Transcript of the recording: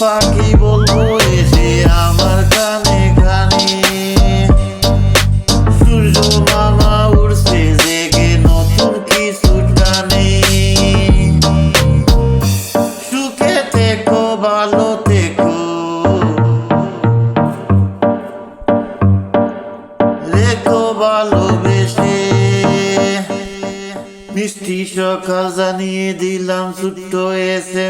পাখি বলব এসে আমার কানে কানে সূর্য মামা উড়ছে, জেগে নতুন কিছু জানে সুখে থেকো, ভালো থেকো। ভালো ভালোবেসে। মিষ্টি সকাল জানিয়ে দিলাম ছোট্ট এসে